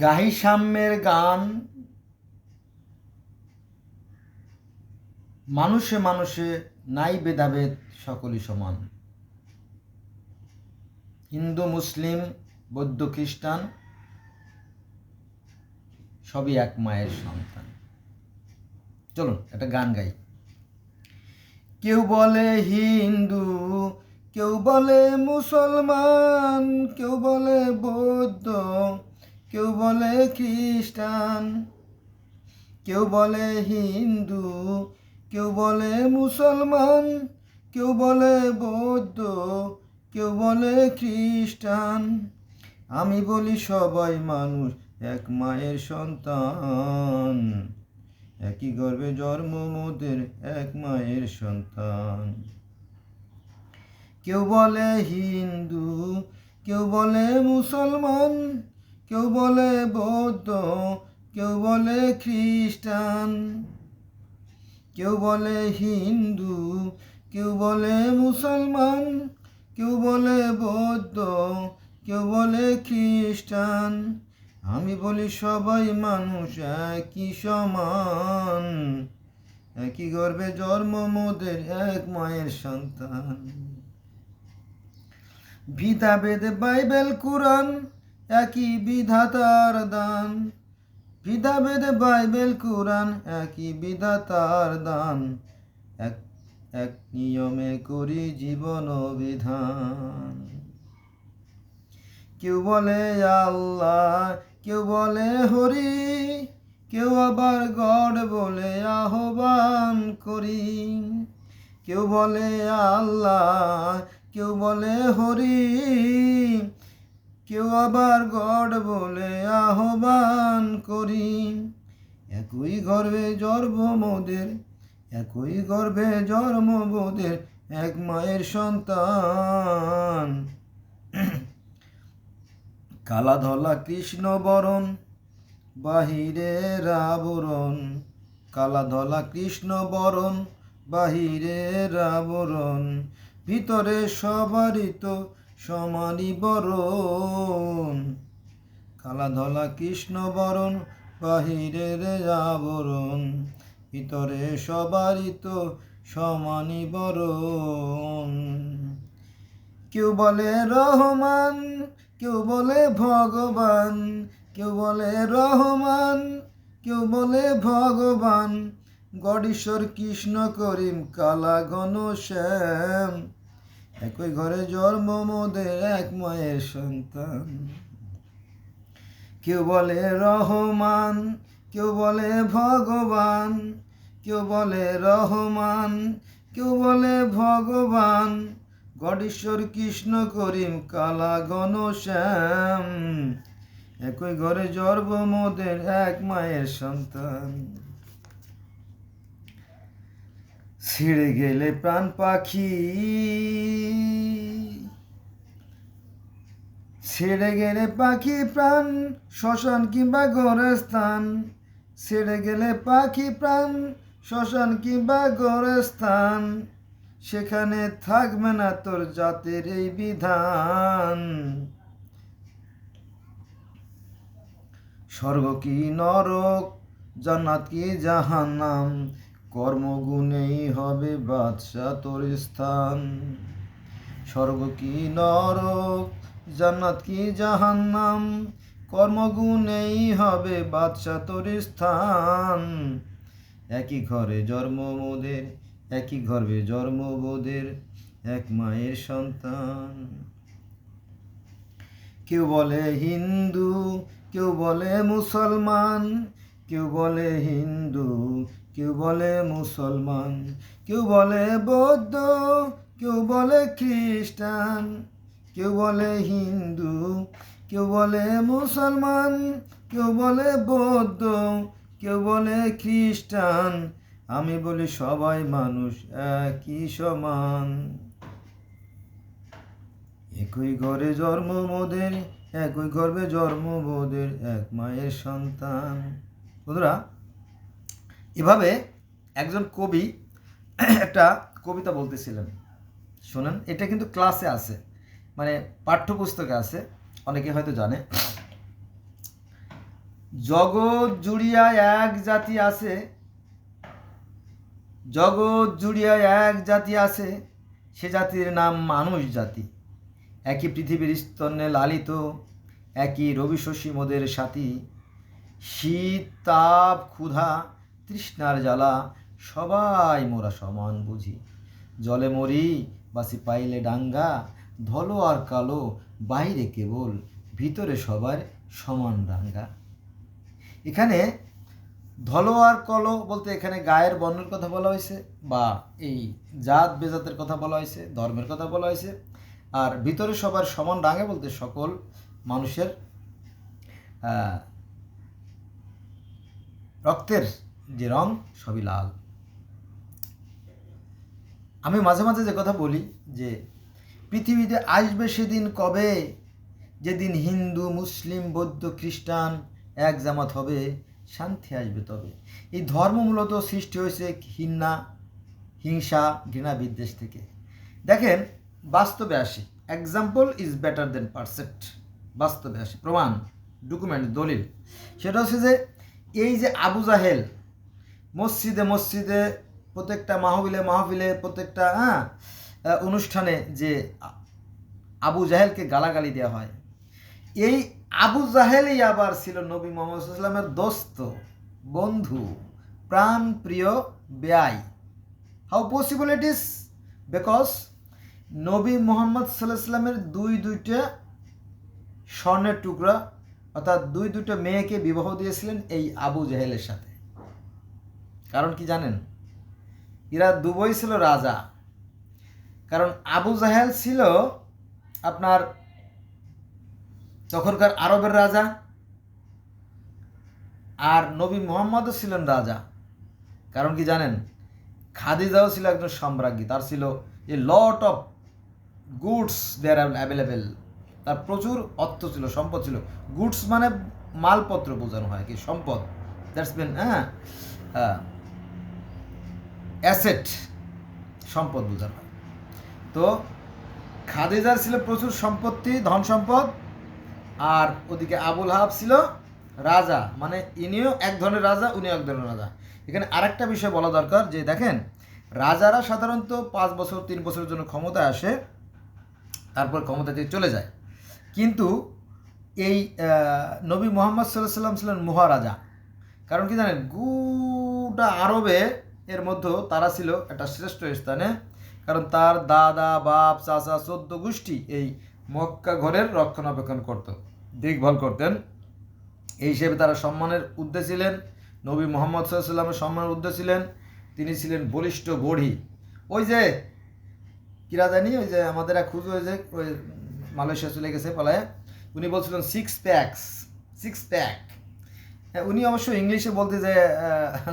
গাহি সাম্যের গান মানুষে মানুষে, নাই ভেদাভেদ সকলই সমান। হিন্দু, মুসলিম, বৌদ্ধ, খ্রিস্টান সবই এক মায়ের সন্তান। চলুন, একটা গান গাই। কেউ বলে হিন্দু, কেউ বলে মুসলমান, কেউ বলে বলে খ্রিস্টান, কেউ বলে হিন্দু, কেউ বলে মুসলমান, কেউ বলে বৌদ্ধ, কেউ বলে খ্রিস্টান। আমি বলি সবাই মানুষ, এক মায়ের সন্তান। একই গর্বে জন্ম মোদের, এক মায়ের সন্তান। কেউ বলে হিন্দু, কেউ বলে মুসলমান কেউ বলে বৌদ্ধ, কেউ বলে খ্রিস্টান, কেউ বলে হিন্দু, কেউ বলে মুসলমান, কেউ বলে বৌদ্ধ, কেউ বলে খ্রিস্টান। আমি বলি সবাই মানুষ একই সমান, একই গর্বে জন্ম মোদের এক মায়ের সন্তান। বিধা বেদে বাইবেল, কোরআন একই বিধাতার দান। বিধা বেদে বাইবেল, কোরআন একই বিধাতার দান। এক এক নিয়মে করি জীবন বিধান। কেউ বলে আল্লাহ, কেউ বলে হরি, কেউ আবার গড বলে আহ্বান করি। কেউ বলে আল্লাহ, কেউ বলে হরি কেউ আবার গড বলে আহ্বান করি। একই গর্ভে জন্ম মোদের, একই গর্ভে জন্ম বোধের এক মায়ের সন্তান। কালা ধলা কৃষ্ণ বরণ, বাহিরের আবরণ। কালা ধলা কৃষ্ণ বরণ, বাহিরের আবরণ। ভিতরে সবারই তো সমানই বরণ। কালা ধলা কৃষ্ণ বরণ, বাহিরের আবরণ। ভিতরে সবারই তো সমানই বরণ। কেউ বলে রহমান, কেউ বলে ভগবান। কেউ বলে রহমান, কেউ বলে ভগবান। গডেশ্বর কৃষ্ণ করিম, কালা ঘন শ্যাম। একই ঘরে জন্ম মোদের এক মায়ের সন্তান। কেউ বলে রহমান, কেউ বলে ভগবান, কেউ বলে রহমান, কেউ বলে ভগবান। গডেশ্বর, কৃষ্ণ, করিম, কালা, ঘন, শ্যাম। একই ঘরে জন্ম মোদের এক মায়ের সন্তান। ছিঁড়ে গেলে প্রাণ পাখি। ছেড়ে গেলে পাখি প্রাণ, শ্মশান কিংবা ঘরের স্থান ছেড়ে গেলে পাখি প্রাণ, শ্মশান কিংবা ঘরের স্থান সেখানে থাকবে না তোর জাতের এই বিধান। স্বর্গ কি নরক, জান্নাত কি জাহান্নাম? কর্মগুণেই হবে বাদশা তোর স্থান। স্বর্গ কি নরক, জান্নাত কি জাহান্নাম? কর্মগুণেই হবে বাদশা তোর স্থান। একই ঘরে জন্ম মোদের, একই গর্ভে জন্মবোধের এক মায়ের সন্তান। কেউ বলে হিন্দু, কেউ বলে মুসলমান, কেউ বলে হিন্দু কেউ বলে মুসলমান, কেউ বলে বৌদ্ধ, কেউ বলে খ্রিস্টান, কেউ বলে হিন্দু, কেউ বলে মুসলমান, কেউ বলে বৌদ্ধ, কেউ বলে খ্রিস্টান। আমি বলি সবাই মানুষ একই সমান। একই ঘরে জন্ম মোদের, একই গর্বে জন্ম বোধের এক মায়ের সন্তান। বন্ধুরা এভাবে একজন কবি একটা কবিতা বলতেছিলেন। শোনেন, এটা কিন্তু ক্লাসে আছে মানে পাঠ্যপুস্তকে আছে, অনেকে হয়তো জানে। জগৎ জুড়িয়া এক জাতি আছে, জগৎ জুড়িয়া এক জাতি আছে, সে জাতির নাম মানুষ জাতি। একই পৃথিবীর স্তন্যে লালিত, একই রবি শশী মোদের সাথী। শীত, তাপ, ক্ষুধা তৃষ্ণার জ্বালা, সবাই মোরা সমান বুঝি। জলে মরি বাসি পাইলে ডাঙ্গা, ধলো আর কালো, বাইরে কেবল, ভিতরে সবার সমান ডাঙ্গা। এখানে ধলো আর কলো বলতে এখানে গায়ের বর্ণের কথা বলা হয়েছে বা এই জাত বেজাতের কথা বলা হয়েছে, ধর্মের কথা বলা হয়েছে। আর ভিতরে সবার সমান ডাঙ্গা বলতে সকল মানুষের রক্তের যে রং সবই লাল। আমি মাঝে মাঝে যে কথা বলি যে পৃথিবীতে আসবে সেদিন কবে? যেদিন হিন্দু, মুসলিম, বৌদ্ধ, খ্রিস্টান এক জামাত হবে, শান্তি আসবে তবে। এই ধর্ম মূলত সৃষ্টি হয়েছে ঘৃণা, হিংসা, ঘৃণা বিদ্বেষ থেকে। দেখেন, বাস্তবে আসি। Example is better than percept বাস্তবে আসি। প্রমাণ ডকুমেন্ট দলিল। সেটা হচ্ছে যে এই যে আবু জাহেল মসজিদে মসজিদে প্রত্যেকটা মাহবিলে মাহবিলে প্রত্যেকটা হ্যাঁ অনুষ্ঠানে যে আবু জাহেলকে গালাগালি দেওয়া হয়। এই আবু জাহেলই আবার ছিল নবী মোহাম্মদ ইসলামের দোস্ত, বন্ধু প্রাণ প্রিয় ব্যয় how possible it is because নবী মোহাম্মদ সাল্লাহ দুই, দুইটা স্বর্ণের টুকরা, অর্থাৎ দুই দুটো মেয়েকে বিবাহ দিয়েছিলেন এই আবু জাহেলের সাথে। কারণ কি জানেন? এরা দুবই ছিল রাজা। কারণ আবু জাহেল ছিল আপনার তখনকার আরবের রাজা আর নবী মোহাম্মদও ছিলেন রাজা। কারণ কি জানেন? খাদিজাও ছিল একজন সম্রাজ্ঞী, তার ছিল a lot of goods there available তার প্রচুর অর্থ ছিল, সম্পদ ছিল। গুডস মানে মালপত্র বোঝানো হয়, কি সম্পদ? দ্যাটস মিন হ্যাঁ। অ্যাসেট সম্পদ বোঝানো হয়। তো খাদিজার ছিল প্রচুর সম্পত্তি, ধন সম্পদ, আর ওদিকে আবুল হাব ছিল রাজা মানে ইনিও এক ধরনের রাজা, উনিও এক ধরনের রাজা। এখানে আরেকটা বিষয় বলা দরকার, যে দেখেন, রাজারা সাধারণত পাঁচ বছর, তিন বছরের জন্য ক্ষমতায় আসে, তারপর ক্ষমতা থেকে চলে যায়। কিন্তু এই নবী মোহাম্মদ সাল্লাহ সাল্লাম ছিলেন মহারাজা। কারণ কি জানেন, গোটা আরবে এর মধ্যে তারা ছিল একটা শ্রেষ্ঠ স্থানে, কারণ তার দাদা, বাপ, চাচা, চোদ্দ গোষ্ঠী এই মক্কা ঘরের রক্ষণাবেক্ষণ করত, দেখভাল করতেন। এই হিসেবে তারা সম্মানের উদ্দে ছিলেন, নবী মোহাম্মদ সাল্লামের সম্মানের উদ্দে ছিলেন, তিনি ছিলেন বলিষ্ঠ বড়ি। ওই যে কিরা জানি, ওই যে আমাদের এক খুঁজো যে, ওই মালয়েশিয়া চলে গেছে পালায়, উনি বলছিলেন সিক্স প্যাকস সিক্স প্যাক উনি অবশ্য ইংলিশে বলতে যে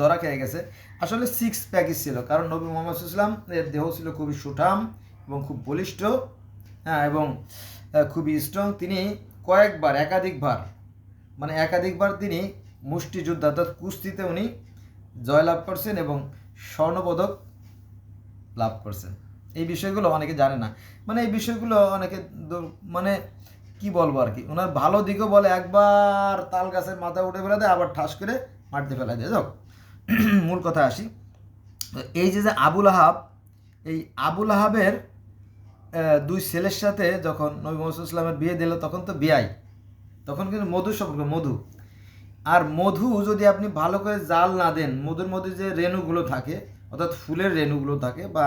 ধরা খেয়ে গেছে। আসলে সিক্স প্যাকেজ ছিল, কারণ নবী মোহাম্মদ ইসলাম এর দেহ ছিল খুবই সুঠাম এবং খুব বলিষ্ঠ হ্যাঁ এবং খুবই স্ট্রং তিনি কয়েকবার, একাধিকবার মানে একাধিকবার তিনি মুষ্টিযুদ্ধ, অর্থাৎ কুস্তিতে উনি জয়লাভ করছেন এবং স্বর্ণপদক লাভ করছেন। এই বিষয়গুলো অনেকে জানে না। মানে এই বিষয়গুলো অনেকে মানে কি বলব আর কি? ওনার ভালো দিকও বলে, একবার তাল গাছের মাথা উঠে ফেলা দেয়, আবার ঠাস করে মাটিতে ফেলা দেয়। যাক মূল কথা আসি। এই যে যে আবুল আহাব, এই আবুল আহাবের দুই ছেলের সাথে যখন নবী মোহাম্মদ ইসলামের বিয়ে দিল, তখন তো বিয়াই। তখন কিন্তু মধু সম্পর্ক, মধু। আর মধু যদি আপনি ভালো করে জাল না দেন, মধুর মধ্যে যে রেণুগুলো থাকে, অর্থাৎ ফুলের রেণুগুলো থাকে বা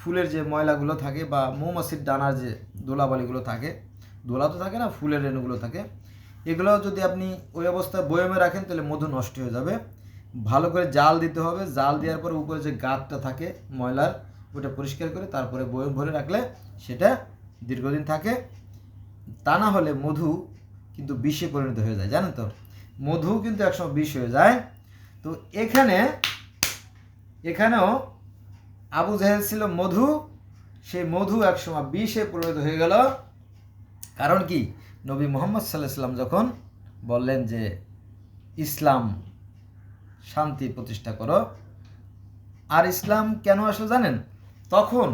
ফুলের যে ময়লাগুলো থাকে বা মৌমাছির ডানার যে দোলাবালিগুলো থাকে দোলা তো থাকে না, ফুলের রেণুগুলো থাকে। এগুলো যদি আপনি ওই অবস্থায় বয়মে রাখেন, তাহলে মধু নষ্ট হয়ে যাবে। ভালো করে জাল দিতে হবে। জাল দেওয়ার পরে উপরে যে গাঁতটা থাকে ময়লার, ওটা পরিষ্কার করে তারপরে বয়ম ভরে রাখলে সেটা দীর্ঘদিন থাকে। তা না হলে মধু কিন্তু বিষে পরিণত হয়ে যায়, জানেন তো? মধু কিন্তু একসময় বিষ হয়ে যায়। তো এখানে, এখানেও আবু জাহেল ছিল মধু। সেই মধু একসময় বিষে পরিণত হয়ে গেল। কারণ কি? নবী মোহাম্মদ সাল্লাহ সাল্লাম যখন বললেন যে, ইসলাম শান্তি প্রতিষ্ঠা করো, আর ইসলাম কেন আসলো জানেন? তখন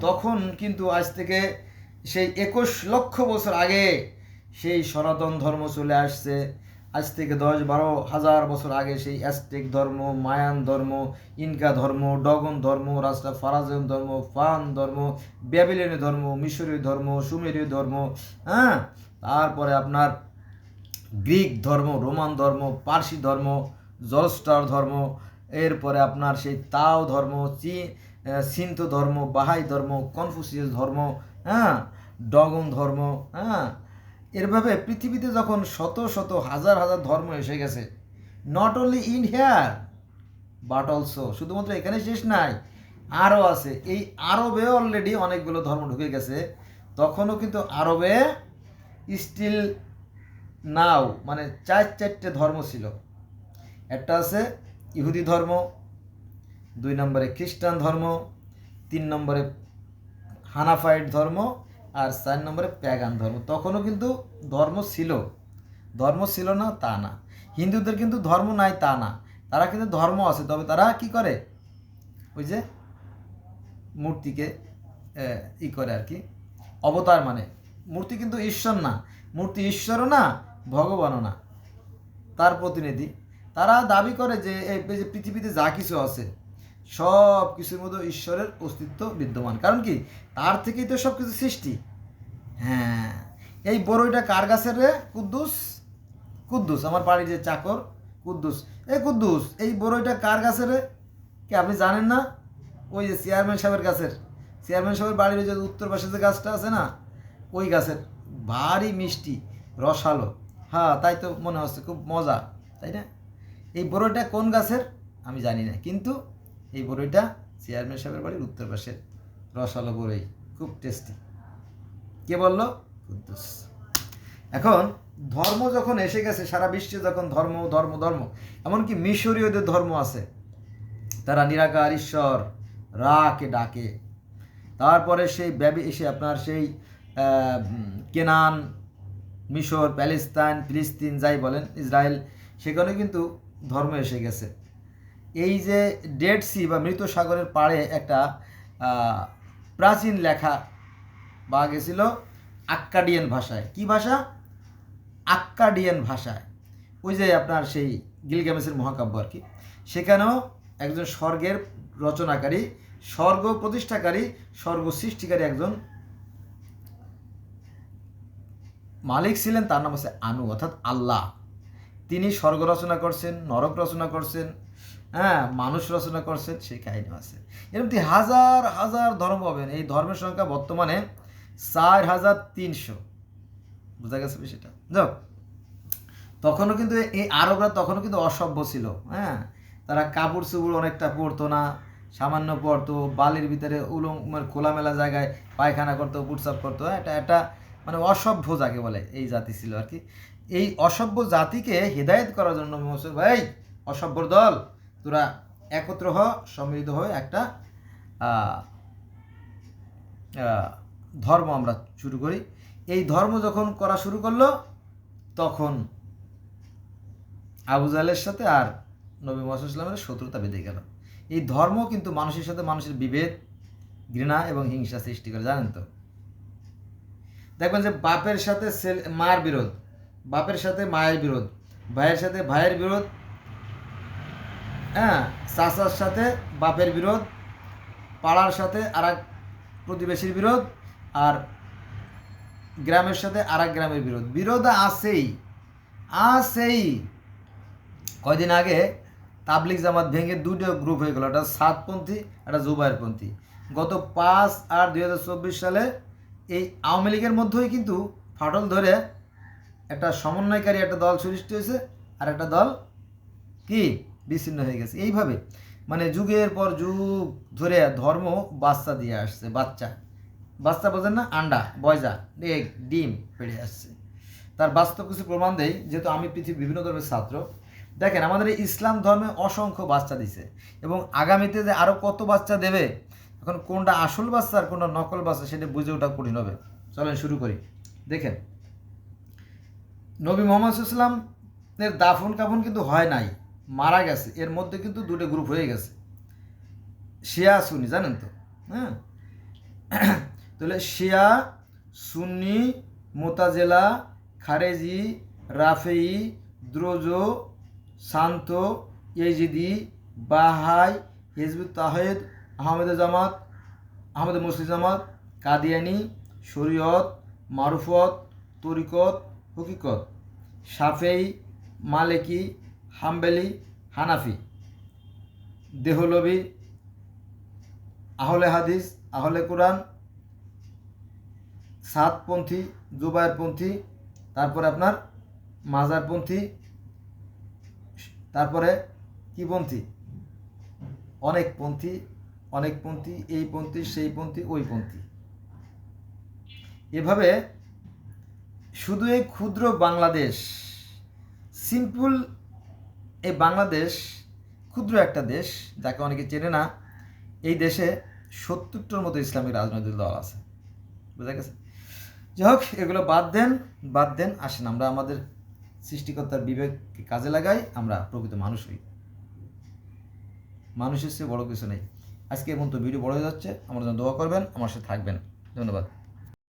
তখন কিন্তু আজ থেকে সেই একুশ লক্ষ বছর আগে সেই সনাতন ধর্ম চলে আসছে। আজ থেকে দশ বারো হাজার বছর আগে সেই অ্যাস্টেক ধর্ম, মায়ান ধর্ম, ইনকা ধর্ম, ডগন ধর্ম রাস্তা ফারাজন ধর্ম, ফান ধর্ম ব্যাবিলিয়নি ধর্ম, মিশরীয় ধর্ম, সুমেরীয় ধর্ম হ্যাঁ? তারপরে আপনার গ্রিক ধর্ম, রোমান ধর্ম, পার্সি ধর্ম, জলস্টার ধর্ম, এরপরে আপনার সেই তাও ধর্ম, চি সিন্ত ধর্ম, বাহাই ধর্ম, কনফুসিয়াস ধর্ম হ্যাঁ? ডগন ধর্ম হ্যাঁ? এরভাবে পৃথিবীতে যখন শত শত হাজার হাজার ধর্ম এসে গেছে not only in here but also শুধুমাত্র এখানে শেষ নাই, আরও আছে। এই আরবে অলরেডি অনেকগুলো ধর্ম ঢুকে গেছে, তখনও কিন্তু আরবে স্টিল নাও মানে চার চারটে ধর্ম ছিল। একটা আছে ইহুদি ধর্ম, দুই নম্বরে খ্রিস্টান ধর্ম, তিন নম্বরে হানাফাইট ধর্ম আর চার নম্বরে প্যাগান ধর্ম। তখনও কিন্তু ধর্ম ছিল। ধর্ম ছিল না, তা না। হিন্দুদের কিন্তু ধর্ম নাই, তা না। তারা কিন্তু ধর্ম আছে, তবে তারা কি করে? ওই যে মূর্তিকে ই করে আর কি। অবতার মানে। মূর্তি কিন্তু ঈশ্বর না। মূর্তি ঈশ্বরও না, ভগবানও না। তার প্রতিনিধি। তারা দাবি করে যে, এই পৃথিবীতে যা কিছু আছে সব কিছুর মধ্যে ঈশ্বরের অস্তিত্ব বিদ্যমান। কারণ কি? তার থেকেই তো সব কিছু সৃষ্টি। হ্যাঁ। এই বড়ইটা কার গাছের রে? কুদ্দুস? কুদ্দুস, আমার বাড়ির যে চাকর, কুদ্দুস। এই কুদ্দুস, এই বড়ইটা কার গাছের রে? কি আপনি জানেন না? ওই যে চেয়ারম্যান সাহেবের গাছের। চেয়ারম্যান সাহেবের বাড়ির যে উত্তর পাশে যে গাছটা আছে না, ওই গাছের। ভারী মিষ্টি, রসালো। হ্যাঁ তাই তো মনে হচ্ছে, খুব মজা, তাই না? এই বড়ইটা কোন গাছের? আমি জানি না। কিন্তু এই বড়ইটা চেয়ারম্যান সাহেবের বাড়ির উত্তর পাশের রসালো বড়ই, খুব টেস্টি কে বলল? কুদ্দুস। এখন, ধর্ম যখন এসে গেছে, সারা বিশ্বে যখন ধর্ম ধর্ম ধর্ম, এমনকি মিশরীয়দের ধর্ম আছে, তারা নিরাকার, ঈশ্বর, রাকে ডাকে। তারপরে সেই ব্যাবি এসে আপনার সেই কেনান, মিশর, প্যালেস্তাইন, ফিলিস্তিন, যাই বলেন, ইসরায়েল, সেখানে কিন্তু ধর্ম এসে গেছে। এই যে ডেড সি বা মৃত সাগরের পাড়ে একটা প্রাচীন লেখা বা গেছিল আক্কাডিয়ান ভাষায়। কি ভাষা? আক্কাডিয়ান ভাষায়। ওই যে আপনার সেই গিলগামেসের মহাকাব্য আর কি। সেখানেও একজন স্বর্গের রচনাকারী, স্বর্গ প্রতিষ্ঠাকারী, স্বর্গ সৃষ্টিকারী একজন মালিক ছিলেন, তার নাম হচ্ছে আনু, অর্থাৎ আল্লাহ। তিনি স্বর্গ রচনা করছেন, নরক রচনা করছেন হ্যাঁ মানুষ রচনা করছেন সেই কাহিনী আছে। এরকম হাজার হাজার ধর্ম পাবেন। এই ধর্মের সংখ্যা বর্তমানে চার হাজার তিনশো। বোঝা গেছে বিষয়টা? যাক। তখনও কিন্তু এই আরবরা তখনও কিন্তু অসভ্য ছিল হ্যাঁ? তারা কাপড় চুপড় অনেকটা পরতো না। সামান্য পরতো বালির ভিতরে উলং মানে খোলামেলা জায়গায় পায়খানা করতো পুটসাপ করতো হ্যাঁ, এটা একটা মানে অসভ্য যাকে বলে এই জাতি ছিল আর কি। এই অসভ্য জাতিকে হেদায়েত করার জন্য ভাই অসভ্যর দল তোরা একত্র হ, সম্মিলিত হয়ে একটা ধর্ম আমরা শুরু করি। এই ধর্ম যখন করা শুরু করল, তখন আবু জাহেলের সাথে আর নবী মোহাম্মদ ইসলামের শত্রুতা বেঁধে গেল। এই ধর্ম কিন্তু মানুষের সাথে মানুষের বিভেদ, ঘৃণা এবং হিংসা সৃষ্টি করে, জানেন তো? দেখবেন যে বাপের সাথে মার বিরোধ, বাপের সাথে মায়ের বিরোধ, ভাইয়ের সাথে ভাইয়ের বিরোধ হ্যাঁ চাচার সাথে বাপের বিরোধ, পাড়ার সাথে আর এক প্রতিবেশীর বিরোধ, আর গ্রামের সাথে আর এক গ্রামের বিরোধ। বিরোধ আছেই আছেই। কয়দিন আগে তাবলিক জামাত ভেঙে দুটো গ্রুপ হয়ে গেল, একটা সাতপন্থী, একটা জুবাইরপন্থী। গত পাঁচ আর দুই হাজার চব্বিশ সালে এই আওয়ামী লীগের মধ্যেই কিন্তু ফাটল ধরে একটা সমন্বয়কারী একটা দল সৃষ্টি হয়েছে, আর একটা দল কি? বিচ্ছিন্ন হয়ে গেছে। এইভাবে মানে যুগের পর যুগ ধরে ধর্ম বাচ্চা দিয়ে আসছে, বাচ্চা। বাচ্চা বোঝেন না, আন্ডা বয়জা এগ, ডিম পেড়ে আসছে। তার বাস্তব কিছু প্রমাণ দেয় যেহেতু আমি পৃথিবীর বিভিন্ন ধর্মের ছাত্র। দেখেন, আমাদের এই ইসলাম ধর্মে অসংখ্য বাচ্চা দিছে এবং আগামীতে যে আরও কত বাচ্চা দেবে, এখন কোনটা আসল বাচ্চা আর কোনটা নকল বাচ্চা সেটা বুঝে ওঠা কঠিন হবে। চলেন শুরু করি। দেখেন, নবী মোহাম্মদ ইসলাম এর দাফন কাফন কিন্তু হয় নাই। মারা গেছে, এর মধ্যে কিন্তু দুটো গ্রুপ হয়ে গেছে। শিয়া সুনি জানেন তো? হ্যাঁ? তাহলে শিয়া, সুন্নি, মোতাজেলা, খারেজি, রাফেই, দ্রোজ, শান্ত, ইয়েজিদি, বাহাই, হিজবুত তাহেদ, আহমেদ জামাত, আহমেদ মুসলিম জামাত, কাদিয়ানি, শরীয়ত, মারুফত, তরিকত, হকিকত। সাফেই মালেকি হাম্বেলি, হানাফি। দেহলবি আহলে হাদিস, আহলে কোরআন, সাতপন্থী জুবায়েরপন্থী তারপরে আপনার মাজারপন্থী, তারপরে কি পন্থী? অনেক পন্থী অনেক পন্থী, এই পন্থী, সেই পন্থী, ওই পন্থী। এভাবে শুধু এই ক্ষুদ্র বাংলাদেশ, সিম্পল এই বাংলাদেশ ক্ষুদ্র একটা দেশ, যাকে অনেকে চেনে না, এই দেশে সত্তরটার মতো ইসলামিক রাজনৈতিক দল আছে। বুঝা গেছে? যাই হোক, এগুলো বাদ দেন বাদ দেন, আসেন আমরা আমাদের সৃষ্টিকর্তার বিবেককে কাজে লাগাই, আমরা প্রকৃত মানুষ হই। মানুষের চেয়ে বড় কিছু নেই। আজকে এমন তো ভিডিও বড় হয়ে যাচ্ছে, আমার জন্য দোয়া করবেন, আমার সাথে থাকবেন। ধন্যবাদ।